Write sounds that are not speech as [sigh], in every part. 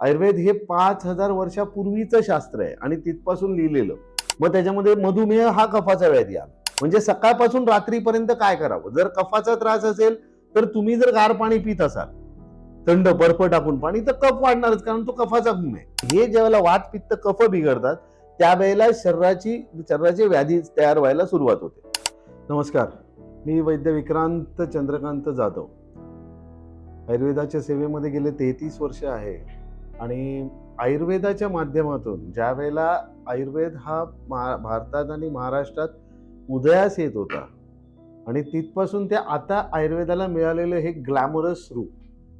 आयुर्वेद हे पाच हजार वर्षापूर्वीचं शास्त्र आहे आणि तिथपासून लिहिलेलं. मग त्याच्यामध्ये मधुमेह हा कफाचा व्याधी आला. म्हणजे सकाळपासून रात्रीपर्यंत काय करावं? जर कफाचा त्रास असेल तर तुम्ही जर गार पाणी पित असाल थंड बर्फ टाकून पाणी तर कफ वाढणारच कारण तो कफाचा गुण आहे. हे ज्यावेळेला वात पित्त कफ बिघडतात त्यावेळेला शरीराची शरीराची व्याधी तयार व्हायला सुरुवात होते. नमस्कार. मी वैद्य विक्रांत चंद्रकांत जाधव. आयुर्वेदाच्या सेवेमध्ये गेले तेहतीस वर्ष आहे. आणि आयुर्वेदाच्या माध्यमातून ज्या वेळेला आयुर्वेद हा मा भारतात आणि महाराष्ट्रात उदयास येत होता आणि तिथपासून ते आता आयुर्वेदाला मिळालेलं हे ग्लॅमरस रूप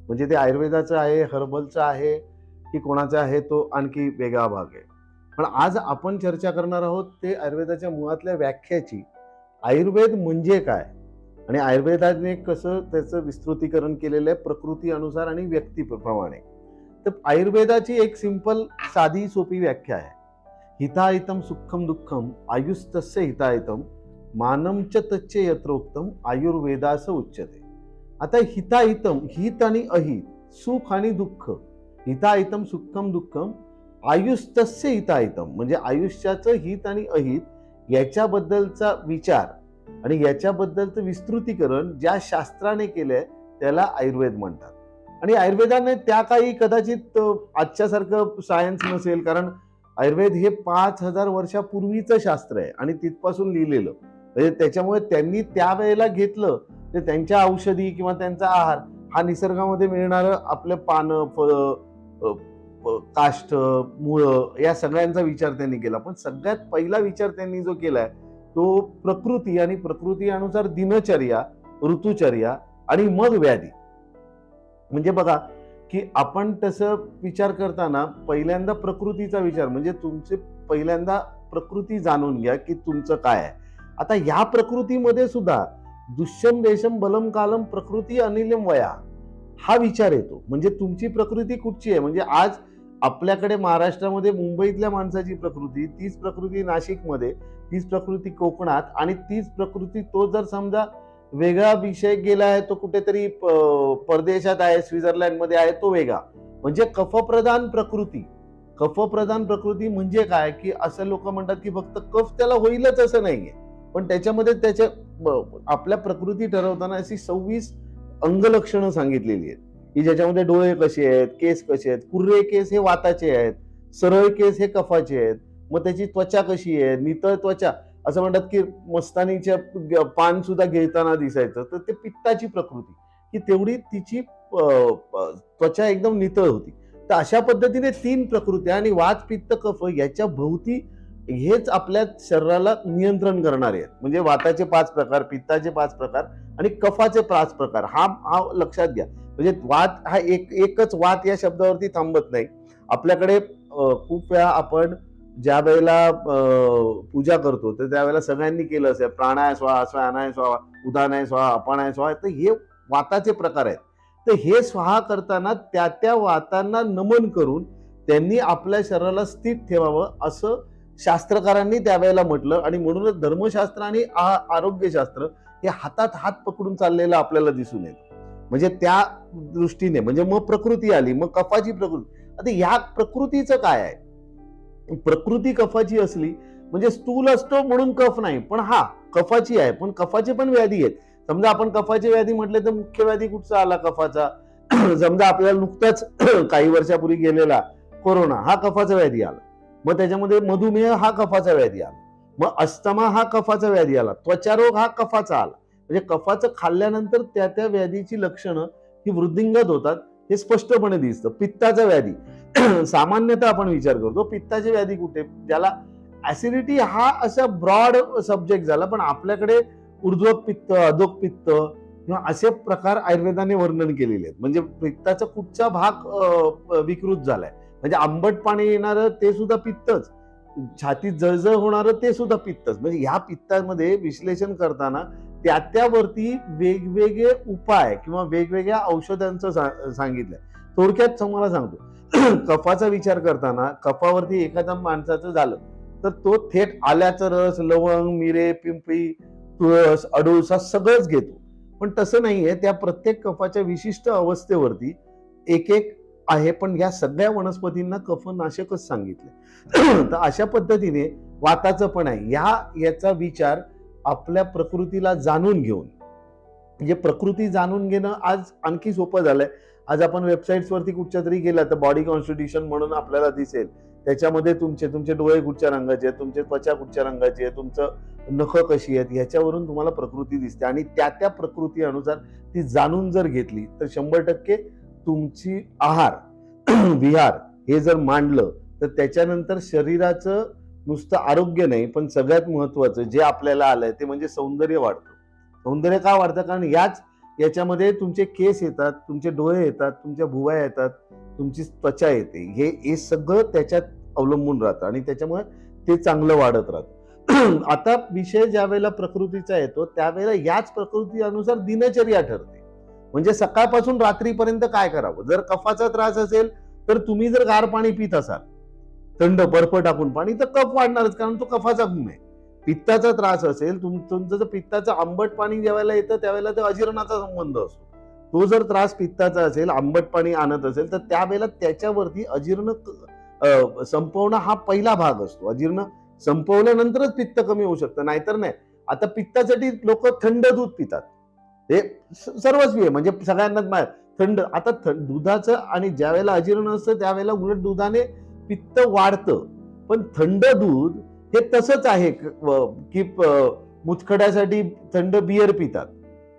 म्हणजे ते आयुर्वेदाचं आहे हर्बलचं आहे की कोणाचा आहे तो आणखी वेगळा भाग आहे. पण आज आपण चर्चा करणार आहोत ते आयुर्वेदाच्या मुळातल्या व्याख्याची आयुर्वेद म्हणजे काय? आणि आयुर्वेदाने कसं त्याचं विस्तृतीकरण केलेलं आहे प्रकृती अनुसार आणि व्यक्तीप्रमाणे तर आयुर्वेदाची एक सिंपल साधी सोपी व्याख्या आहे. हितायतम सुखम दुःखम आयुस्तस्य हितायतम मानम च तच्चे यत्रोक्तम आयुर्वेदास उच्चते आता हिताहितम हित आणि अहित सुख आणि दुःख हिताहितम सुखम दुःखम आयुस्तस्य हिताहितम म्हणजे आयुष्याचं हित आणि अहित याच्याबद्दलचा विचार आणि याच्याबद्दलचं विस्तृतीकरण ज्या शास्त्राने केलंय त्याला आयुर्वेद म्हणतात. आणि आयुर्वेदाने त्या काही कदाचित आजच्यासारखं सायन्स नसेल कारण आयुर्वेद हे पाच हजार वर्षापूर्वीचं शास्त्र आहे आणि तिथपासून लिहिलेलं. म्हणजे त्याच्यामुळे त्यांनी त्यावेळेला घेतलं तर त्यांच्या औषधी किंवा त्यांचा आहार हा निसर्गामध्ये मिळणारं आपलं पानं फळं काष्ट मुळं या सगळ्यांचा विचार त्यांनी केला. पण सगळ्यात पहिला विचार त्यांनी जो केलाय तो प्रकृती आणि प्रकृतीनुसार दिनचर्या ऋतुचर्या आणि मग व्याधी. म्हणजे बघा की आपण तसं विचार करताना पहिल्यांदा प्रकृतीचा विचार म्हणजे तुमचे पहिल्यांदा प्रकृती जाणून घ्या की तुमचं काय आहे. आता या प्रकृतीमध्ये सुद्धा दुष्यम देशम बलम कालम प्रकृती अनिलम वया हा विचार येतो. म्हणजे तुमची प्रकृती कुठची आहे? म्हणजे आज आपल्याकडे महाराष्ट्रामध्ये मुंबईतल्या माणसाची प्रकृती तीच प्रकृती नाशिकमध्ये तीच प्रकृती कोकणात आणि तीच प्रकृती तो जर समजा वेगळा विषय गेला आहे तो कुठेतरी परदेशात आहे स्वित्झर्लंडमध्ये आहे तो वेगळा. म्हणजे कफप्रधान प्रकृती. कफप्रधान प्रकृती म्हणजे काय? की असं लोक म्हणतात की फक्त कफ त्याला होईलच असं नाहीये. पण त्याच्यामध्ये त्याच्या आपल्या प्रकृती ठरवताना अशी सव्वीस अंगलक्षणं सांगितलेली आहेत. की ज्याच्यामध्ये डोळे कसे आहेत केस कसे आहेत कुर्रे केस हे वाताचे आहेत सरळ केस हे कफाचे आहेत मग त्याची त्वचा कशी आहे नितळ त्वचा. असं म्हणतात की मस्तानीच्या ग- पान सुद्धा घेताना दिसायचं. तर ते पित्ताची प्रकृती. की तेवढी तिची त्वचा एकदम नितळ होती. तर अशा पद्धतीने तीन प्रकृती आणि वात पित्त कफ याच्या भोवती हेच आपल्या शरीराला नियंत्रण करणारे आहेत. म्हणजे वाताचे पाच प्रकार पित्ताचे पाच प्रकार आणि कफाचे पाच प्रकार. हा हा लक्षात घ्या. म्हणजे वात हा एक एकच वात या शब्दावरती थांबत नाही. आपल्याकडे खूप वेळा आपण ज्या वेळेला पूजा करतो तर त्यावेळेला सगळ्यांनी केलं असेल. प्राणाय स्वाहा स्वानाय स्वाहा उदानाय स्वाहा अपानाय स्वाहा तर हे वाताचे प्रकार आहेत. तर हे स्वाहा करताना त्या त्या वातांना नमन करून त्यांनी आपल्या शरीराला स्थित ठेवावं असं शास्त्रकारांनी त्यावेळेला म्हटलं. आणि म्हणूनच धर्मशास्त्र आणि आ- आरोग्यशास्त्र हे हातात हात पकडून चाललेलं आपल्याला दिसून येतं. म्हणजे त्या दृष्टीने म्हणजे मग प्रकृती आली मग कफाची प्रकृती. आता ह्या प्रकृतीचं काय आहे? प्रकृती कफाची असली म्हणजे स्थूल असतो म्हणून कफ नाही पण हा कफाची आहे पण कफाचे पण व्याधी आहेत. समजा आपण कफाची व्याधी म्हटले तर मुख्य व्याधी कुठचा आला कफाचा? [clears throat] समजा आपल्याला नुकताच [clears throat] काही वर्षापूर्वी गेलेला कोरोना हा कफाचा व्याधी आला. मग त्याच्यामध्ये मधुमेह हा कफाचा व्याधी आला. मग अस्थमा हा कफाचा व्याधी आला. त्वचारोग हा कफाचा आला. म्हणजे कफाचं खाल्ल्यानंतर त्या त्या व्याधीची लक्षणं ही वृद्धिंगत होतात. हे स्पष्टपणे दिसतं. पित्ताचा व्याधी. [clears throat] सामान्यतः आपण विचार करतो पित्ताची व्याधी कुठे? ज्याला ऍसिडिटी हा असा ब्रॉड सब्जेक्ट झाला पण आपल्याकडे ऊर्ध्वक पित्त अधोक पित्त किंवा असे प्रकार आयुर्वेदाने वर्णन केलेले आहेत. म्हणजे पित्ताचा कुठचा भाग विकृत झालाय. म्हणजे आंबट पाणी येणारं ते सुद्धा पित्तच. छातीत जळजळ होणारं ते सुद्धा पित्तच. म्हणजे ह्या पित्तामध्ये विश्लेषण करताना त्या त्यावरती वेगवेगळे उपाय किंवा वेगवेगळ्या औषधांचं सा- सांगितलंय. थोडक्यात तुम्हाला सांगतो. [clears throat] कफाचा विचार करताना कफावरती एखाद्या माणसाचं झालं तर तो थेट आल्याचा रस लवंग मिरे पिंपळी तुळस अडुळसा सगळंच घेतो. पण तसं नाहीये त्या प्रत्येक कफाच्या विशिष्ट अवस्थेवरती एक एक आहे पण या सगळ्या वनस्पतींना कफनाशकच सांगितलं [clears throat] तर अशा पद्धतीने वाताचं पण आहे. ह्या याचा विचार आपल्या प्रकृतीला जाणून घेऊन. म्हणजे प्रकृती जाणून घेणं आज आणखी सोपं झालंय. आज आपण वेबसाईट्सवरती कुठच्या तरी गेला तर बॉडी कॉन्स्टिट्युशन म्हणून आपल्याला दिसेल. त्याच्यामध्ये तुमचे तुमचे डोळे कुठच्या रंगाचे आहेत तुमचे त्वचा कुठच्या रंगाची आहे तुमचं नख कशी आहेत ह्याच्यावरून तुम्हाला प्रकृती दिसते. आणि त्या त्या प्रकृती अनुसार ती जाणून जर घेतली तर शंभर टक्के तुमची आहार [clears throat] विहार हे जर मांडलं तर त्याच्यानंतर शरीराचं नुसतं आरोग्य नाही पण सगळ्यात महत्वाचं जे आपल्याला आलंय ते म्हणजे सौंदर्य वाढतं. सौंदर्य का वाढतं? कारण याच याच्यामध्ये तुमचे केस येतात तुमचे डोळे येतात तुमच्या भुवा येतात तुमची त्वचा येते. हे हे सगळं त्याच्यात अवलंबून राहतं आणि त्याच्यामुळे ते चांगलं वाढत राहतं. [clears throat] आता विषय ज्या वेळेला प्रकृतीचा येतो त्यावेळेला याच प्रकृती अनुसार दिनचर्या ठरते. म्हणजे सकाळपासून रात्रीपर्यंत काय करावं? जर कफाचा त्रास असेल तर तुम्ही जर गार पाणी पित असाल थंड बर्फ टाकून पाणी तर कफ वाढणारच कारण तो कफाचा गुण आहे. पित्ताचा त्रास असेल तुम तुमचं जर पित्ताचं आंबट पाणी ज्यावेळेला येतं त्यावेळेला ते अजीर्णाचा संबंध असतो. तो जर त्रास पित्ताचा असेल आंबट पाणी आणत असेल तर त्यावेळेला त्याच्यावरती अजीर्ण संपवणं हा पहिला भाग असतो. अजीर्ण संपवल्यानंतरच पित्त कमी होऊ शकतं नाहीतर नाही. आता पित्तासाठी लोक थंड दूध पितात. हे सर्वस्वी आहे म्हणजे सगळ्यांनाच थंड आता थंड दुधाचं आणि ज्यावेळेला अजीर्ण असतं त्यावेळेला उलट दुधाने पित्त वाढतं. पण थंड दूध हे तसंच आहे की मुतखड्यासाठी थंड बियर पितात.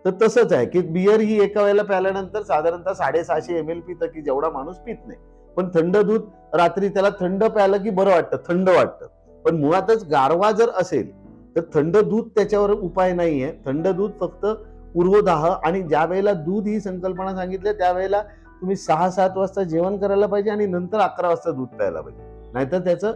तर तसंच आहे की बियर ही एका वेळेला प्याल्यानंतर साधारणतः साडेसहाशे एम एल पितं की जेवढा माणूस पित नाही. पण थंड दूध रात्री त्याला थंड प्यायलं की बरं वाटतं थंड वाटतं. पण मुळातच गारवा जर असेल तर थंड दूध त्याच्यावर उपाय नाहीये. थंड दूध फक्त पूर्वदाह आणि ज्या वेळेला दूध ही संकल्पना सांगितली त्यावेळेला तुम्ही सहा सात वाजता जेवण करायला पाहिजे आणि नंतर अकरा वाजता दूध प्यायला पाहिजे. नाहीतर त्याचं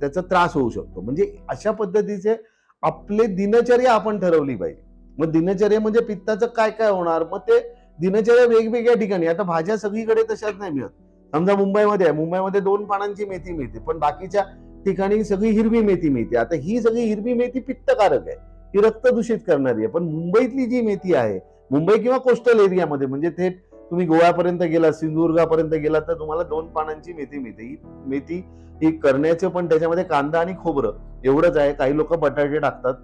त्याचा त्रास होऊ शकतो. म्हणजे अशा पद्धतीचे आपले दिनचर्या आपण ठरवली पाहिजे. मग दिनचर्या म्हणजे पित्ताचं काय काय होणार? मग ते दिनचर्या वेगवेगळ्या ठिकाणी. आता भाज्या सगळीकडे तशाच नाही मिळत. समजा मुंबईमध्ये आहे. मुंबईमध्ये दोन पानांची मेथी मिळते पण बाकीच्या ठिकाणी सगळी हिरवी मेथी मिळते. आता ही सगळी हिरवी मेथी पित्तकारक आहे. ही रक्त दूषित करणारी आहे. पण मुंबईतली जी मेथी आहे मुंबई किंवा कोस्टल एरियामध्ये म्हणजे थेट तुम्ही गोव्यापर्यंत गेला सिंधुदुर्गापर्यंत गेला तर तुम्हाला दोन पानांची मेथी मिळते. ही मेथी ही करण्याचे पण त्याच्यामध्ये कांदा आणि खोबरं एवढंच आहे. काही लोक बटाटे टाकतात.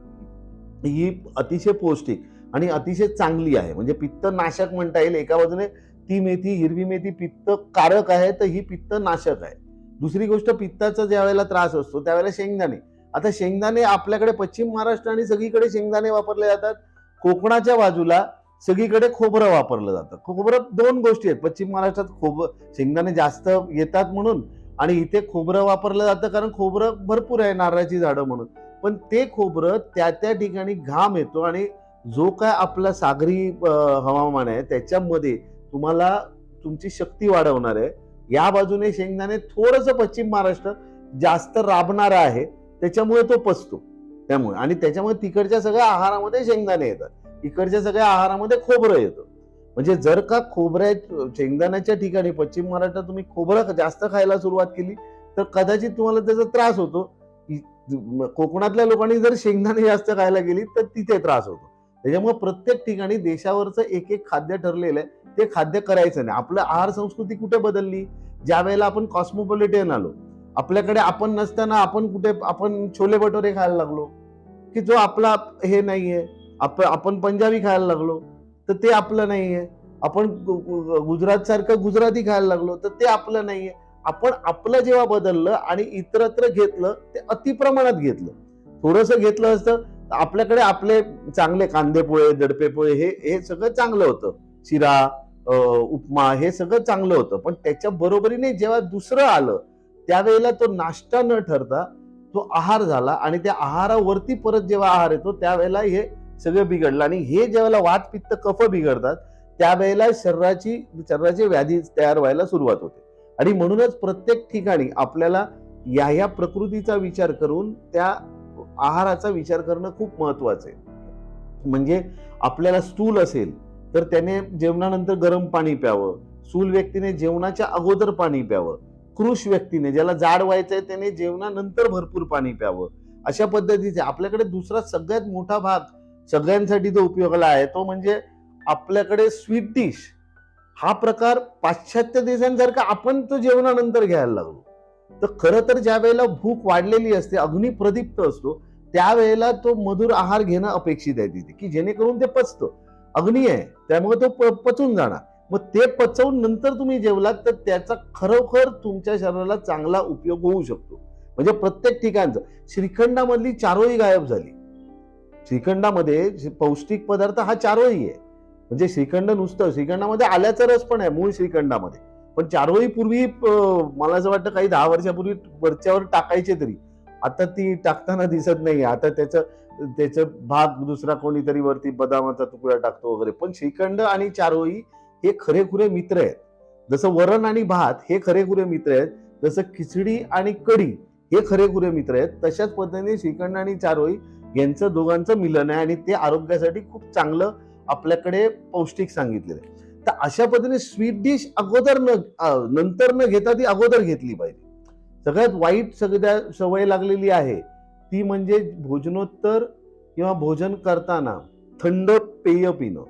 ही अतिशय पौष्टिक आणि अतिशय चांगली आहे. म्हणजे पित्त नाशक म्हणता येईल. एका बाजूने ती मेथी हिरवी मेथी पित्त कारक आहे तर ही पित्त नाशक आहे. दुसरी गोष्ट पित्ताचा ज्या वेळेला त्रास असतो त्यावेळेला शेंगदाणे. आता शेंगदाणे आपल्याकडे पश्चिम महाराष्ट्र आणि सगळीकडे शेंगदाणे वापरले जातात. कोकणाच्या बाजूला सगळीकडे खोबरं वापरलं जातं. खोबरं दोन गोष्टी आहेत. पश्चिम महाराष्ट्रात खोबरं शेंगदाणे जास्त येतात म्हणून आणि इथे खोबरं वापरलं जातं कारण खोबरं भरपूर आहे नारळाची झाडं म्हणून. पण ते खोबरं त्या त्या ठिकाणी घाम येतो आणि जो काय आपला सागरी हवामान आहे त्याच्यामध्ये तुम्हाला तुमची शक्ती वाढवणार आहे. या बाजूने शेंगदाणे थोडंसं पश्चिम महाराष्ट्र जास्त राबणारा आहे. त्याच्यामुळे तो पचतो. त्यामुळे आणि त्याच्यामुळे तिकडच्या सगळ्या आहारामध्ये शेंगदाणे येतात. इकडच्या सगळ्या आहारामध्ये खोबरं येतं. म्हणजे जर का खोबऱ्या शेंगदाण्याच्या ठिकाणी पश्चिम महाराष्ट्रात तुम्ही खोबरं जास्त खायला सुरुवात केली तर कदाचित तुम्हाला त्याचा त्रास होतो. कोकणातल्या लोकांनी जर शेंगदाणे जास्त खायला गेली तर तिथे त्रास होतो. त्याच्यामुळे प्रत्येक ठिकाणी देशावरचं एक एक खाद्य ठरलेलं आहे. ते खाद्य करायचं नाही. आपलं आहार संस्कृती कुठे बदलली? ज्या वेळेला आपण कॉस्मोपॉलिटन आलो आपल्याकडे आपण नसताना आपण कुठे आपण छोले भटोरे खायला लागलो की जो आपला हे नाहीये. आप आपण पंजाबी खायला लागलो तर ते आपलं नाहीये. आपण गुजरात सारखं गुजराती खायला लागलो तर ते आपलं नाहीये. आपण आपलं जेव्हा बदललं आणि इतरत्र घेतलं ते अतिप्रमाणात घेतलं. थोडंसं घेतलं असतं तर आपल्याकडे आपले चांगले कांदे पोळे दडपे पोळे हे हे सगळं चांगलं होतं. शिरा उपमा हे सगळं चांगलं होतं. पण त्याच्या बरोबरीने जेव्हा दुसरं आलं त्यावेळेला तो नाश्ता न ठरता तो आहार झाला आणि त्या आहारावरती परत जेव्हा आहार येतो त्यावेळेला हे सगळं बिघडलं आणि हे ज्यावेळेला वात पित्त कफ बिघडतात त्यावेळेला शरीराची शरीराची व्याधी तयार व्हायला सुरुवात होते. आणि म्हणूनच प्रत्येक ठिकाणी आपल्याला या ह्या प्रकृतीचा विचार करून त्या आहाराचा विचार करणं खूप महत्वाचं आहे. म्हणजे आपल्याला स्थूल असेल तर त्याने जेवणानंतर गरम पाणी प्यावं स्थूल व्यक्तीने जेवणाच्या अगोदर पाणी प्यावं कृष व्यक्तीने ज्याला जाड व्हायचंय त्याने जेवणानंतर भरपूर पाणी प्यावं अशा पद्धतीचे आपल्याकडे दुसरा सगळ्यात मोठा भाग सगळ्यांसाठी जो उपयोगाला आहे तो म्हणजे आपल्याकडे स्वीट डिश हा प्रकार पाश्चात्य देशांसारखा आपण तो जेवणानंतर घ्यायला लागलो. तर खरं तर ज्या वेळेला भूक वाढलेली असते अग्नी प्रदीप्त असतो त्यावेळेला तो मधुर आहार घेणं अपेक्षित आहे तिथे की जेणेकरून ते पचतं. अग्नी आहे त्यामुळे तो प- पचून जाणार. मग ते पचवून नंतर तुम्ही जेवलात तर त्याचा खरोखर तुमच्या शरीराला चांगला उपयोग होऊ शकतो. म्हणजे प्रत्येक ठिकाणचं. श्रीखंडामधली चारोळी गायब झाली. श्रीखंडामध्ये पौष्टिक पदार्थ हा चारोळी आहे. म्हणजे श्रीखंड नुसतं श्रीखंडामध्ये आल्याचा रस पण आहे मूळ श्रीखंडामध्ये. पण चारोळी पूर्वी मला असं वाटतं काही दहा वर्षापूर्वी वरच्यावर टाकायचे तरी. आता ती टाकताना दिसत नाही आता त्याचं त्याचं भाग दुसरा कोणीतरी वरती बदामाचा तुकडा टाकतो वगैरे. पण श्रीखंड आणि चारोळी हे खरेखुरे मित्र आहेत. जसं वरण आणि भात हे खरेखुरे मित्र आहेत. जसं खिचडी आणि कढी हे खरेखुरे मित्र आहेत. तशाच पद्धतीने श्रीखंड आणि चारोळी यांचं दोघांचं मिलन आहे आणि ते आरोग्यासाठी खूप चांगलं आपल्याकडे पौष्टिक सांगितलेलं आहे. तर अशा पद्धतीने स्वीट डिश अगोदर न नंतर न घेता ती अगोदर घेतली पाहिजे. सगळ्यात वाईट सगळ्या सवय लागलेली आहे ती म्हणजे भोजनोत्तर किंवा भोजन करताना थंड पेय पिणं.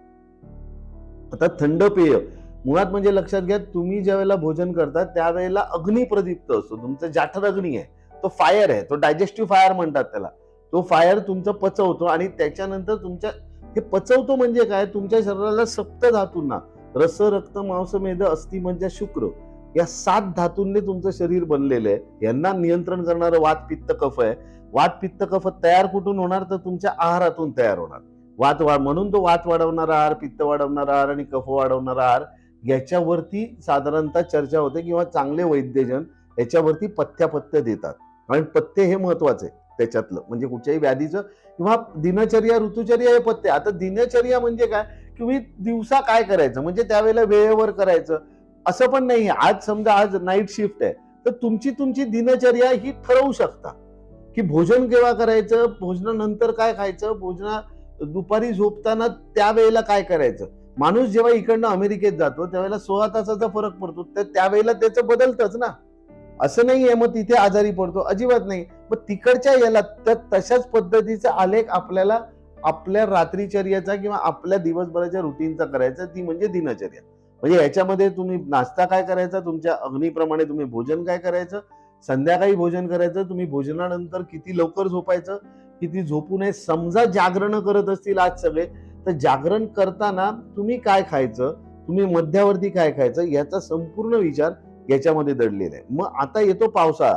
आता थंड पेय मुळात म्हणजे लक्षात घ्या तुम्ही ज्या वेळेला भोजन करता त्यावेळेला अग्नी प्रदीप्त असतो. तुमचं जाठर अग्नी आहे तो फायर आहे तो डायजेस्टिव्ह फायर म्हणतात त्याला. तो फायर तुमचं पचवतो आणि त्याच्यानंतर तुमच्या हे पचवतो म्हणजे काय? तुमच्या शरीराला सप्त धातूंना रस रक्त मांस मेद अस्थि म्हणजे शुक्र या सात धातूंनी तुमचं शरीर बनलेलं आहे. यांना नियंत्रण करणारं वात पित्त कफ आहे. वात पित्त कफ तयार कुठून होणार? तर तुमच्या आहारातून तयार होणार. वात वाढ म्हणून तो वात वाढवणारा आहार पित्त वाढवणारा आहार आणि कफ वाढवणारा आहार याच्यावरती साधारणतः चर्चा होते किंवा चांगले वैद्यजन याच्यावरती पथ्यापथ्य देतात. कारण पथ्य हे महत्वाचं आहे. त्याच्यातलं. म्हणजे कुठच्याही व्याधीचं किंवा दिनचर्या ऋतुचर्या हे पत्ते. आता दिनचर्या म्हणजे काय? तुम्ही दिवसा काय करायचं? म्हणजे त्यावेळेला वेळेवर करायचं. असं पण नाही आज समजा आज नाईट शिफ्ट आहे. तर तुमची तुमची दिनचर्या ही ठरवू शकता. की भोजन केव्हा करायचं? भोजनानंतर काय खायचं? भोजना दुपारी झोपताना त्यावेळेला काय करायचं? माणूस जेव्हा इकडनं अमेरिकेत जातो त्यावेळेला सोळा तासाचा फरक पडतो. तर त्यावेळेला त्याचं बदलतच ना. असं नाहीये मग तिथे आजारी पडतो अजिबात नाही. मग तिकडच्या याला त्या तशाच पद्धतीचा आलेख आपल्याला आपल्या रात्रीचर्याचा किंवा आपल्या दिवसभराच्या रुटीनचा करायचा ती म्हणजे दिनचर्या. म्हणजे याच्यामध्ये तुम्ही नाश्ता काय करायचा तुमच्या अग्नीप्रमाणे तुम्ही भोजन काय करायचं संध्याकाळी भोजन करायचं तुम्ही भोजनानंतर किती लवकर झोपायचं किती झोपू नये समजा जागरण करत असतील आज सगळे तर जागरण करताना तुम्ही काय खायचं तुम्ही मध्यावरती काय खायचं याचा संपूर्ण विचार याच्यामध्ये दडलेलं आहे. मग आता येतो पावसाळा.